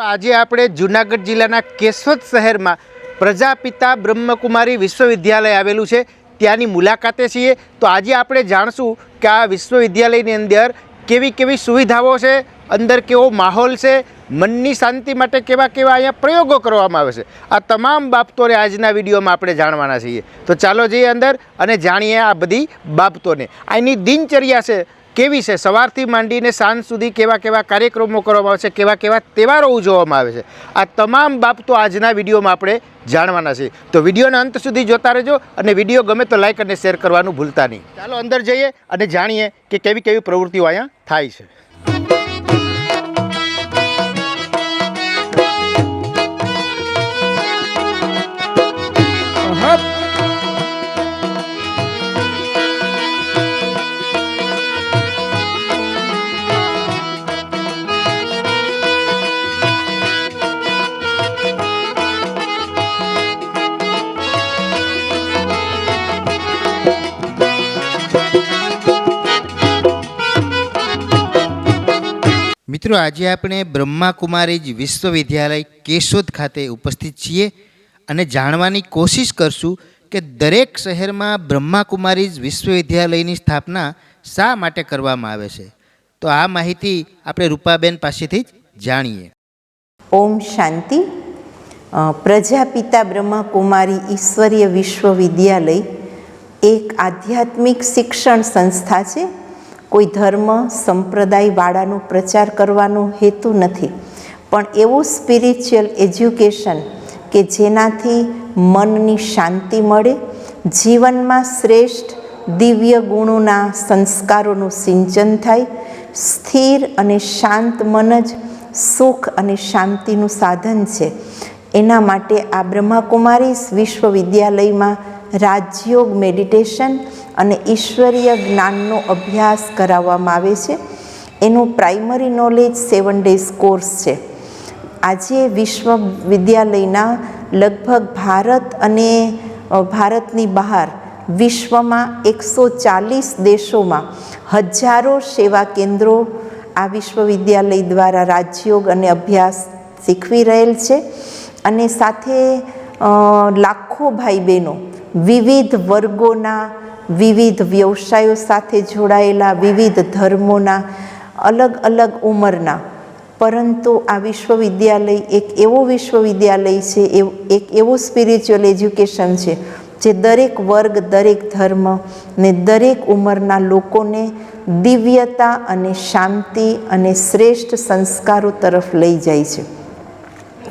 મિત્રો, આજે આપણે જુનાગઢ જિલ્લાના કેશોદ શહેરમાં પ્રજાપિતા બ્રહ્મકુમારી વિશ્વવિદ્યાલય આવેલું છે. ત્યાંની મુલાકાતે છીએ. તો આજે આપણે જાણશું કે આ વિશ્વવિદ્યાલયની અંદર કેવી કેવી સુવિધાઓ છે, અંદર કેવો માહોલ છે, મનની શાંતિ માટે કેવા કેવા અહીંયા પ્રયોગો કરવામાં આવે છે. આ તમામ બાબતોને આજના વિડીયોમાં આપણે જાણવાના છીએ. તો ચાલો જઈએ અંદર અને જાણીએ આ બધી બાબતોને. આની દિનચર્યા છે. કેવી છે? સવારથી માંડીને સાંજ સુધી કેવા કેવા કાર્યક્રમો કરવામાં આવે છે? કેવા કેવા તહેવારો ઉજવવામાં આવે છે? આ તમામ બાબતો આજના વિડીયોમાં આપણે જાણવાના છે તો વિડીયોના અંત સુધી જોતા રહેજો અને વીડિયો ગમે તો લાઈક અને શેર કરવાનું ભૂલતા નહીં. ચાલો અંદર જઈએ અને જાણીએ કે કેવી કેવી પ્રવૃત્તિઓ અહીંયા થાય છે. મિત્રો, આજે આપણે બ્રહ્માકુમારીજ વિશ્વવિદ્યાલય કેશોદ ખાતે ઉપસ્થિત છીએ અને જાણવાની કોશિશ કરશું કે દરેક શહેરમાં બ્રહ્માકુમારીજ વિશ્વવિદ્યાલયની સ્થાપના શા માટે કરવામાં આવે છે. તો આ માહિતી આપણે રૂપાબેન પાસેથી જ જાણીએ. ઓમ શાંતિ. પ્રજાપિતા બ્રહ્માકુમારી ઈશ્વરીય વિશ્વવિદ્યાલય એક આધ્યાત્મિક શિક્ષણ સંસ્થા છે. કોઈ ધર્મ સંપ્રદાયવાળાનો પ્રચાર કરવાનો હેતુ નથી. પણ એવું સ્પિરિચ્યુઅલ એજ્યુકેશન કે જેનાથી મનની શાંતિ મળે, જીવનમાં શ્રેષ્ઠ દિવ્ય ગુણોના સંસ્કારોનું સિંચન થાય, સ્થિર અને શાંત મન જ સુખ અને શાંતિનું સાધન છે. એના માટે આ બ્રહ્માકુમારી વિશ્વવિદ્યાલયમાં રાજયોગ મેડિટેશન અને ઈશ્વરીય જ્ઞાનનો અભ્યાસ કરાવવામાં આવે છે. એનું primary knowledge seven days course છે. આજે વિશ્વવિદ્યાલયના લગભગ ભારત અને ભારતની બહાર વિશ્વમાં એકસો ચાલીસ દેશોમાં હજારો સેવા કેન્દ્રો આ વિશ્વવિદ્યાલય દ્વારા રાજયોગ અને અભ્યાસ શીખવી રહેલ છે. અને સાથે લાખો ભાઈ બહેનો વિવિધ વર્ગોના, વિવિધ વ્યવસાયો સાથે જોડાયેલા, વિવિધ ધર્મોના, અલગ અલગ ઉંમરના. પરંતુ આ વિશ્વવિદ્યાલય એક એવો વિશ્વવિદ્યાલય છે એક એવો સ્પિરિચ્યુઅલ એજ્યુકેશન છે, જે દરેક વર્ગ, દરેક ધર્મ ને દરેક ઉંમરના લોકોને દિવ્યતા અને શાંતિ અને શ્રેષ્ઠ સંસ્કારો તરફ લઈ જાય છે.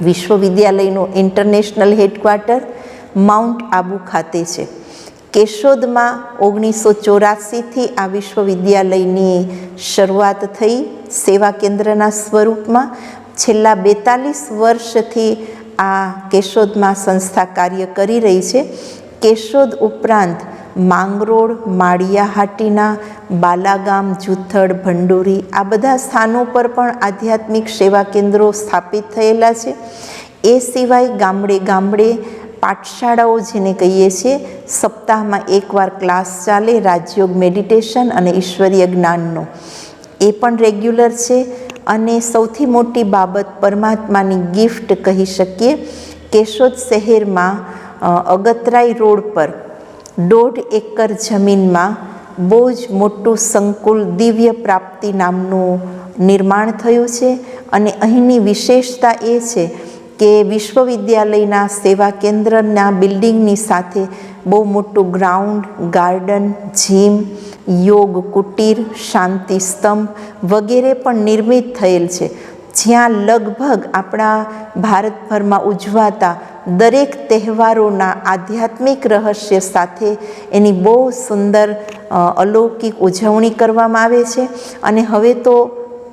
વિશ્વવિદ્યાલયનું ઇન્ટરનેશનલ હેડક્વાર્ટર માઉન્ટ આબુ ખાતે છે. કેશોદમાં ઓગણીસો ચોરાસીથી આ વિશ્વવિદ્યાલયની શરૂઆત થઈ. સેવા કેન્દ્રના સ્વરૂપમાં છેલ્લા બેતાલીસ વર્ષથી આ કેશોદમાં સંસ્થા કાર્ય કરી રહી છે. કેશોદ ઉપરાંત માંગરોળ, માળિયાહાટીના, બાલાગામ, જુથડ, ભંડોરી આ બધા સ્થાનો પર પણ આધ્યાત્મિક સેવા કેન્દ્રો સ્થાપિત થયેલા છે. એ સિવાય ગામડે ગામડે પાઠશાળાઓ જેને કહીએ છીએ, સપ્તાહમાં એકવાર ક્લાસ ચાલે રાજયોગ મેડિટેશન અને ઈશ્વરીય જ્ઞાનનો. એ પણ રેગ્યુલર છે અને સૌથી મોટી બાબત પરમાત્માની ગિફ્ટ કહી શકીએ, કેશોદ શહેરમાં અગતરાઈ રોડ પર, દોઢ એકર જમીનમાં બહુ જ મોટું સંકુલ દિવ્ય પ્રાપ્તિ નામનું નિર્માણ થયું છે અને અહીંની વિશેષતા એ છે કે વિશ્વવિદ્યાલયના સેવા કેન્દ્રના બિલ્ડિંગની સાથે બહુ મોટું ગ્રાઉન્ડ, ગાર્ડન, જીમ, યોગ, કુટીર, શાંતિ સ્તંભ વગેરે પણ નિર્મિત થયેલ છે. જ્યાં લગભગ આપણા ભારતભરમાં ઉજવાતા દરેક તહેવારોના આધ્યાત્મિક રહસ્ય સાથે એની બહુ સુંદર અલૌકિક ઉજવણી કરવામાં આવે છે. અને હવે તો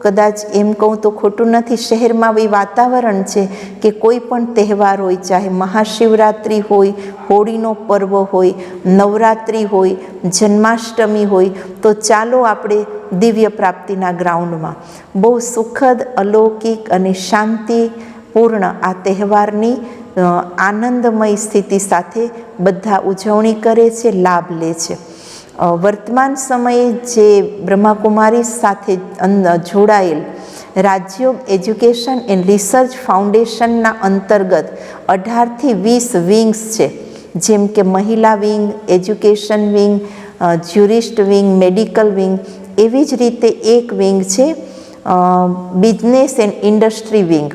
કદાચ એમ કહું તો ખોટું નથી, શહેરમાં એ વાતાવરણ છે કે કોઈ પણ તહેવાર હોય, ચાહે મહાશિવરાત્રિ હોય, હોળીનો પર્વ હોય, નવરાત્રિ હોય, જન્માષ્ટમી હોય, તો ચાલો આપણે દિવ્ય પ્રાપ્તિના ગ્રાઉન્ડમાં. બહુ સુખદ, અલૌકિક અને શાંતિપૂર્ણ આ તહેવારની આનંદમય સ્થિતિ સાથે બધા ઉજવણી કરે છે, લાભ લે છે. વર્તમાન સમયે જે બ્રહ્માકુમારી સાથે જોડાયેલ રાજયોગ એજ્યુકેશન એન્ડ રિસર્ચ ફાઉન્ડેશનના અંતર્ગત અઢારથી વીસ વિંગ્સ છે. જેમ કે મહિલા wing, education wing jurist wing, medical wing, એવી જ રીતે એક વિંગ છે બિઝનેસ એન્ડ ઇન્ડસ્ટ્રી વિંગ,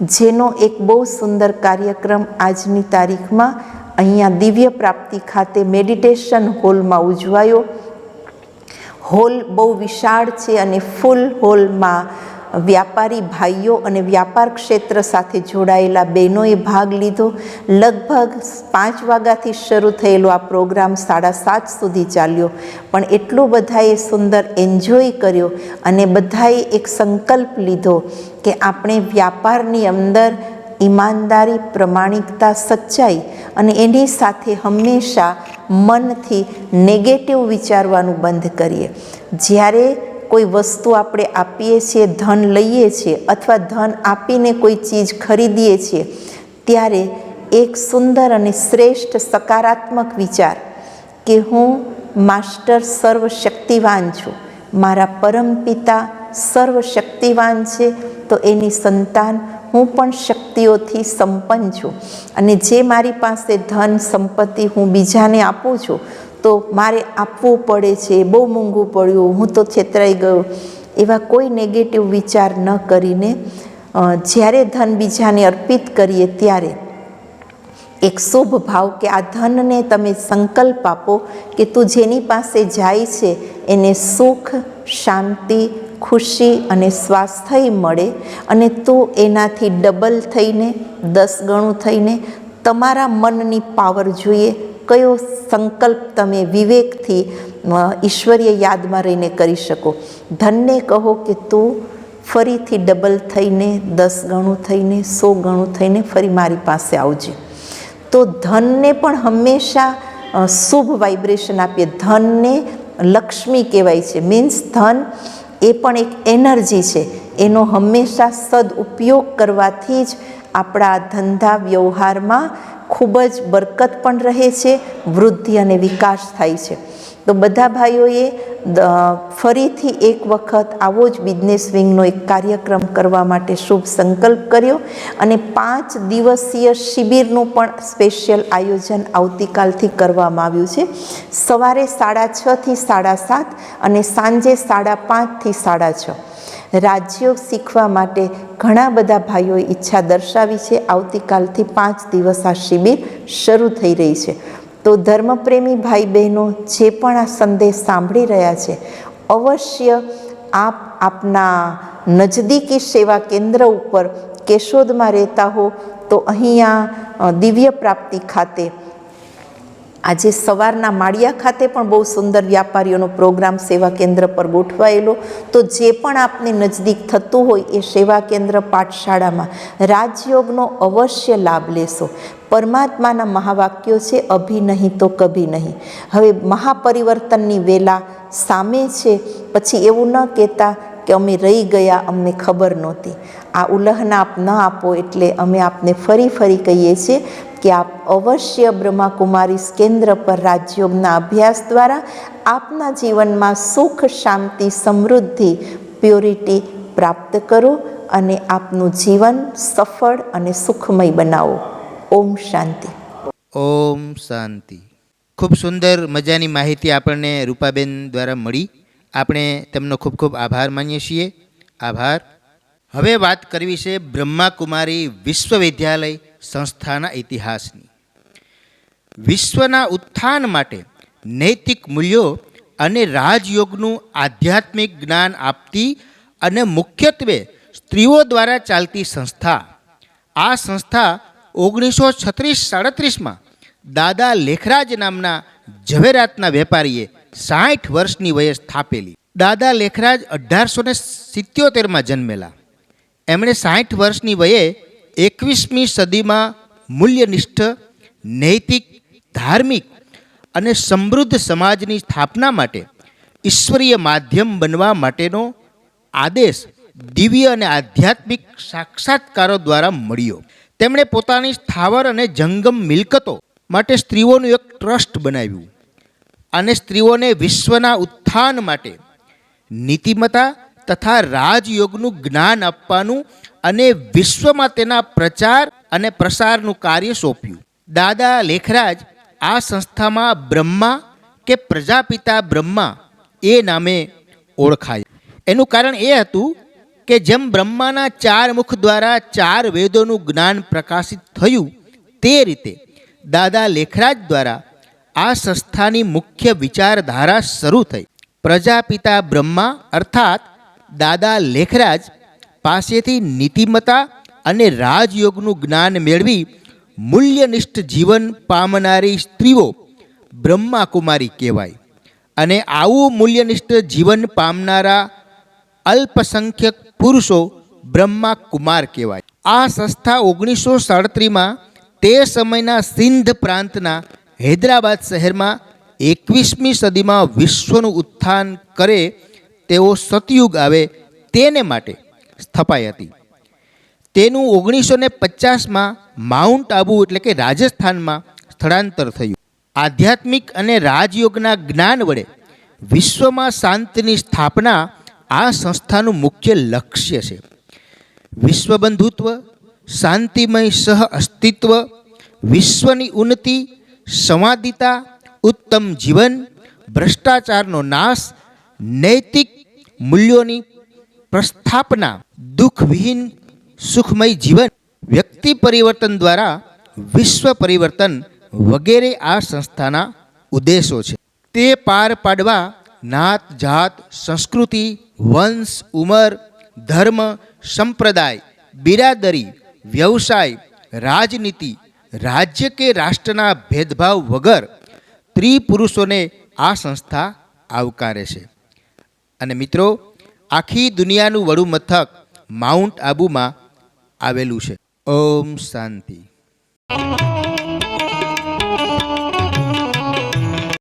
જેનો એક બહુ સુંદર કાર્યક્રમ આજની તારીખમાં અહીંયા દિવ્ય પ્રાપ્તિ ખાતે મેડિટેશન હોલમાં ઉજવાયો. હોલ બહુ વિશાળ છે અને ફૂલ હોલમાં વ્યાપારી ભાઈઓ અને વ્યાપાર ક્ષેત્ર સાથે જોડાયેલા બહેનોએ ભાગ લીધો. લગભગ પાંચ વાગ્યાથી શરૂ થયેલો આ પ્રોગ્રામ સાડા સાત સુધી ચાલ્યો. પણ એટલું બધાએ સુંદર એન્જોય કર્યો અને બધાએ એક સંકલ્પ લીધો કે આપણે વ્યાપારની અંદર ઈમાનદારી, પ્રમાણિકતા, સચ્ચાઈ અને એની સાથે હંમેશા મનથી નેગેટિવ વિચારવાનું બંધ કરીએ. જ્યારે કોઈ વસ્તુ આપણે આપીએ છીએ, ધન લઈએ છીએ અથવા ધન આપીને કોઈ ચીજ ખરીદીએ છીએ, ત્યારે એક સુંદર અને શ્રેષ્ઠ સકારાત્મક વિચાર કે હું માસ્ટર સર્વશક્તિવાન છું, મારા પરમપિતા સર્વશક્તિવાન છે, તો એની સંતાન હું પણ શક્તિઓથી સંપન્ન છું. અને જે મારી પાસે ધન, સંપત્તિ હું બીજાને આપું છું, તો મારે આપવું પડે છે, બહુ મોંઘું પડ્યું, હું તો છેતરાઈ ગયો. એવા કોઈ નેગેટિવ વિચાર ન કરીને જ્યારે ધન બીજાને અર્પિત કરીએ ત્યારે એક શુભ ભાવ કે આ ધનને તમે સંકલ્પ આપો કે તું જેની પાસે જાય છે, એને સુખ, શાંતિ ખુશી અને સ્વાસ્થ્ય મળે અને તું એનાથી ડબલ થઈને, દસ ગણું થઈને તમારા મનની પાવર જોઈએ. કયો સંકલ્પ તમે વિવેકથી ઈશ્વરીય યાદમાં રહીને કરી શકો. ધનને કહો કે તું ફરીથી ડબલ થઈને, દસ ગણું થઈને, સો ગણું થઈને ફરી મારી પાસે આવજે. તો ધનને પણ હંમેશા શુભ વાઇબ્રેશન આપીએ. ધનને લક્ષ્મી કહેવાય છે. મીન્સ ધન એ પણ એક એનર્જી છે. એનો હંમેશા સદઉપયોગ કરવાથી જ આપણા ધંધા વ્યવહારમાં ખૂબ જ બરકત પણ રહે છે, વૃદ્ધિ અને વિકાસ થાય છે. તો બધા ભાઈઓએ ફરીથી એક વખત આવો જ બિઝનેસ વિંગનો એક કાર્યક્રમ કરવા માટે શુભ સંકલ્પ કર્યો અને પાંચ દિવસીય શિબિરનું પણ સ્પેશિયલ આયોજન આવતીકાલથી કરવામાં આવ્યું છે. સવારે સાડા છથી સાડા સાત અને સાંજે સાડા પાંચથી સાડા છ. રાજ્યો શીખવા માટે ઘણા બધા ભાઈઓએ ઈચ્છા દર્શાવી છે. આવતીકાલથી પાંચ દિવસ આ શિબિર શરૂ થઈ રહી છે. તો ધર્મપ્રેમી ભાઈ બહેનો જે પણ આ સંદેશ સાંભળી રહ્યા છે, અવશ્ય આપ આપના નજદીકી સેવા કેન્દ્ર ઉપર કેશોદમાં રહેતા હો, તો અહીંયા દિવ્ય પ્રાપ્તિ ખાતે આજે સવારના માળિયા ખાતે પણ બહુ સુંદર વ્યાપારીઓનો પ્રોગ્રામ સેવા કેન્દ્ર પર ગોઠવાયેલો. તો જે પણ આપને નજદીક થતું હોય એ સેવા કેન્દ્ર પાઠશાળામાં રાજયોગનો અવશ્ય લાભ લેશો. પરમાત્માના મહાવાક્યો છે, અભી નહીં તો કભી નહીં. હવે મહાપરિવર્તનની વેલા સામે છે. પછી એવું ન કહેતા કે અમે રહી ગયા, અમને ખબર નહોતી. આ ઉલ્લહન આપ ન આપો એટલે અમે આપને ફરી ફરી કહીએ છીએ. કે આપ અવશ્ય બ્રહ્માકુમારી કેન્દ્ર પર રાજયોગના અભ્યાસ દ્વારા આપના જીવનમાં સુખ, શાંતિ, સમૃદ્ધિ, પ્યોરિટી પ્રાપ્ત કરો અને આપનું જીવન સફળ અને સુખમય બનાવો. ઓમ શાંતિ. ઓમ શાંતિ. ખૂબ સુંદર મજાની માહિતી આપણને રૂપાબેન દ્વારા મળી. આપણે તેમનો ખૂબ ખૂબ આભાર માનીએ છીએ. આભાર. હવે વાત કરવી છે બ્રહ્માકુમારી વિશ્વવિદ્યાલય સંસ્થાના ઇતિહાસની. વિશ્વના ઉત્થાન માટે નૈતિક મૂલ્યો અને રાજયોગનું આધ્યાત્મિક જ્ઞાન આપતી અને મુખ્યત્વે સ્ત્રીઓ દ્વારા ચાલતી સંસ્થા. આ સંસ્થા ઓગણીસો છત્રીસ સાડત્રીસમાં દાદા લેખરાજ નામના ઝવેરાતના વેપારીએ સાઠ વર્ષની વયે સ્થાપેલી. દાદા લેખરાજ અઢારસો ને સિત્યોતેરમાં જન્મેલા. એમણે સાઠ વર્ષની વયે એકવીસમી સદીમાં મૂલ્યનિષ્ઠ, નૈતિક, ધાર્મિક અને સમૃદ્ધ સમાજની સ્થાપના માટે ઈશ્વરીય માધ્યમ બનવા માટેનો આદેશ દિવ્ય અને આધ્યાત્મિક સાક્ષાત્કારો દ્વારા મળ્યો. તેમણે પોતાની સ્થાવર અને જંગમ મિલકતો માટે સ્ત્રીઓનું એક ટ્રસ્ટ બનાવ્યું અને સ્ત્રીઓને વિશ્વના ઉત્થાન માટે નીતિમતા તથા રાજયોગનું જ્ઞાન આપવાનું અને વિશ્વમાં તેના પ્રચાર અને પ્રસારનું કાર્ય સોંપ્યું. દાદા લેખરાજ આ સંસ્થામાં બ્રહ્મા કે પ્રજાપિતા બ્રહ્મા એ નામે ઓળખાય. એનું કારણ એ હતું કે જેમ બ્રહ્માના ચાર મુખ દ્વારા ચાર વેદોનું જ્ઞાન પ્રકાશિત થયું, તે રીતે દાદા લેખરાજ દ્વારા આ સંસ્થાની મુખ્ય વિચારધારા શરૂ થઈ. પ્રજાપિતા બ્રહ્મા અર્થાત દાદા લેખરાજ પાસેથી નીતિમતા અને રાજયોગનું જ્ઞાન મેળવી મૂલ્યનિષ્ઠ જીવન પામનારી સ્ત્રીઓ બ્રહ્માકુમારી કહેવાય. અને આવું મૂલ્યનિષ્ઠ જીવન પામનારા અલ્પસંખ્યક પુરુષો બ્રહ્મા કુમાર કહેવાય. આ સંસ્થા ઓગણીસો સાડત્રીસમાં તે સમયના સિંધ પ્રાંતના હૈદરાબાદ શહેરમાં એકવીસમી સદીમાં વિશ્વનું ઉત્થાન કરે તેવો સતયુગ આવે તેને માટે સ્થપાઈ હતી. તેનું ઓગણીસો ને પચાસમાં માઉન્ટ આબુ એટલે કે રાજસ્થાનમાં સ્થળાંતર થયું. આધ્યાત્મિક અને રાજયોગના જ્ઞાન વડે વિશ્વમાં શાંતિની સ્થાપના આ સંસ્થાનું મુખ્ય લક્ષ્ય છે. વિશ્વબંધુત્વ, શાંતિમય સહ અસ્તિત્વ, વિશ્વની ઉન્નતિ, સંવાદિતા, ઉત્તમ જીવન, ભ્રષ્ટાચારનો નાશ, નૈતિક મૂલ્યોની પ્રસ્થાપના, દુઃખવિહીન, સુખમય જીવન, વ્યક્તિ પરિવર્તન દ્વારા વિશ્વ પરિવર્તન વગેરે આ સંસ્થાના ઉદ્દેશો છે. તે પાર પાડવા નાત, જાત, સંસ્કૃતિ, વંશ, ઉંમર, ધર્મ, સંપ્રદાય, બિરાદરી, વ્યવસાય, રાજનીતિ, રાજ્ય કે રાષ્ટ્રના ભેદભાવ વગર ત્રિપુરુષોને આ સંસ્થા આવકારે છે. અને મિત્રો આખી દુનિયાનું વડું મથક માઉન્ટ આબુમાં આવેલું છે. ઓમ શાંતિ.